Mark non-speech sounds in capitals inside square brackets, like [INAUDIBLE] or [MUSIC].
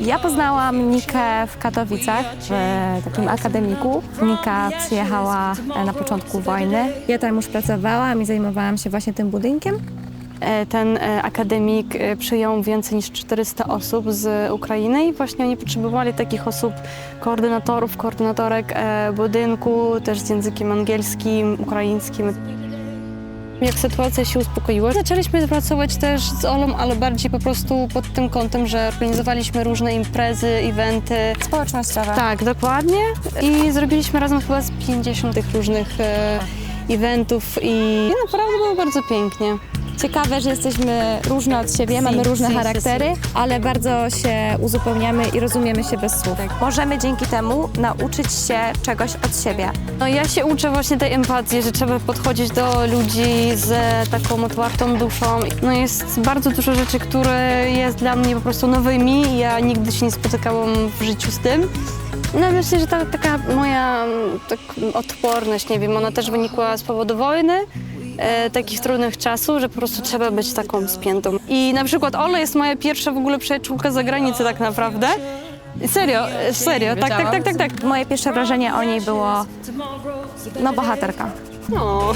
Ja poznałam Nikę w Katowicach, w takim akademiku. Nika przyjechała na początku wojny. Ja tam już pracowałam i zajmowałam się właśnie tym budynkiem. E, Ten e, akademik e, przyjął więcej niż 400 osób z Ukrainy i właśnie oni potrzebowali takich osób, koordynatorów, koordynatorek budynku, też z językiem angielskim, ukraińskim. Jak sytuacja się uspokoiła, zaczęliśmy pracować też z Olą, ale bardziej po prostu pod tym kątem, że organizowaliśmy różne imprezy, eventy. Społecznościowa. Tak, dokładnie. I zrobiliśmy razem chyba z 50 tych różnych e, eventów i naprawdę było bardzo pięknie. Ciekawe, że jesteśmy różne od siebie, mamy różne charaktery, ale bardzo się uzupełniamy i rozumiemy się bez słów. Możemy dzięki temu nauczyć się czegoś od siebie. No ja się uczę właśnie tej empatii, że trzeba podchodzić do ludzi z taką otwartą duszą. No jest bardzo dużo rzeczy, które jest dla mnie po prostu nowymi i ja nigdy się nie spotykałam w życiu z tym. No myślę, że ta taka moja mm, tak, odporność, nie wiem, ona też wynikła z powodu wojny, e, takich trudnych czasów, że po prostu trzeba być taką spiętą. I na przykład Ola jest moja pierwsza w ogóle przyjaciółka za granicą tak naprawdę. Serio, serio, tak, tak, tak, tak, tak. Moje pierwsze wrażenie o niej było, no bohaterka. No. [LAUGHS]